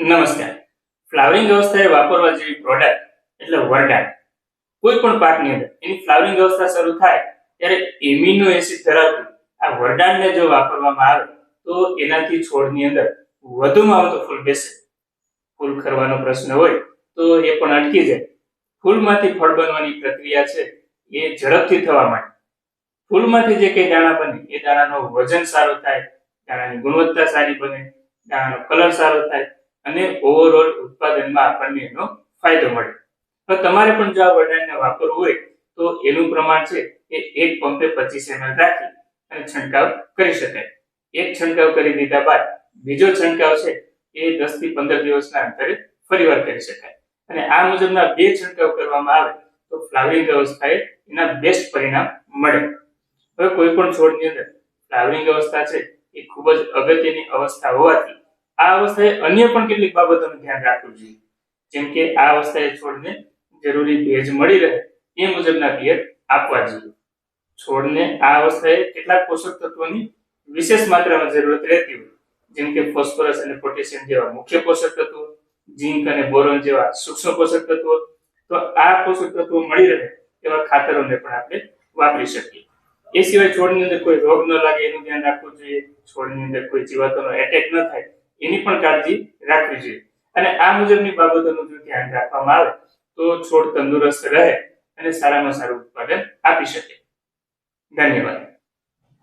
નમસ્કાર. ફ્લાવરિંગ અવસ્થાએ વાપરવા જેવી પ્રોડક્ટ એટલે વરદાન કોઈ પણ પાકની અંદર એની ફ્લાવરિંગ અવસ્થા શરૂ થાય ત્યારે એમિનો એસિડ ધરાવતું આ વરદાનને જો વાપરવામાં આવે, તો એનાથી છોડની અંદર વધુમાં વધુ ફૂલ બેસે. ફૂલ ખરવાનો પ્રશ્ન હોય, તો એ પણ અટકી જાય. ફૂલમાંથી ફળ બનવાની પ્રક્રિયા છે, એ ઝડપથી થવા માટે ફૂલમાંથી જે કંઈ દાણા બને, એ દાણાનો વજન સારો થાય, દાણાની ગુણવત્તા સારી બને, દાણાનો કલર સારો થાય અને ઓવરઓલ ઉત્પાદનમાં આપણને એનો ફાયદો મળે. તો તમારે પણ જો આ વરદાનને વાપરવું હોય, તો એનું પ્રમાણ છે એ એક પંપે પચીસ એમએલ રાખી અને છંટકાવ કરી શકાય. એક છંટકાવ કરી દીધા બાદ બીજો છંટકાવ છે એ દસથી પંદર દિવસના અંતરે ફરીવાર કરી શકાય. અને આ મુજબના બે છંટકાવ કરવામાં આવે તો ફ્લાવરિંગ અવસ્થાએ એના બેસ્ટ પરિણામ મળે. હવે કોઈ પણ છોડની અંદર ફ્લાવરિંગ અવસ્થા છે એ ખૂબ જ અગત્યની અવસ્થા હોવાથી આ અવસ્થાએ અન્ય પણ કેટલીક બાબતોનું ધ્યાન રાખવું જોઈએ. જેમ કે આ અવસ્થાએ છોડને જરૂરી ભેજ મળી રહે એ મુજબના પિયત આપવા જોઈએ. છોડને આ અવસ્થાએ કેટલાક પોષક તત્વોની વિશેષ માત્રામાં જરૂરત રહેતી હોય. જેમ કે ફોસ્ફરસ અને પોટેશિયમ જેવા મુખ્ય પોષક તત્વો, ઝીંક અને બોરોન જેવા સૂક્ષ્મ પોષક તત્વો. તો આ પોષક તત્વો મળી રહે એવા ખાતરોને પણ આપણે વાપરી શકીએ. એ સિવાય છોડની અંદર કોઈ રોગ ન લાગે એનું ધ્યાન રાખવું જોઈએ. છોડની અંદર કોઈ જીવાતોનો એટેક ન થાય એની પણ કાળજી રાખવી જોઈએ. અને આ મુજબની બાબતોનું જો ધ્યાન રાખવામાં આવે, તો છોડ તંદુરસ્ત રહે અને સારામાં સારું ઉત્પાદન આપી શકે. ધન્યવાદ.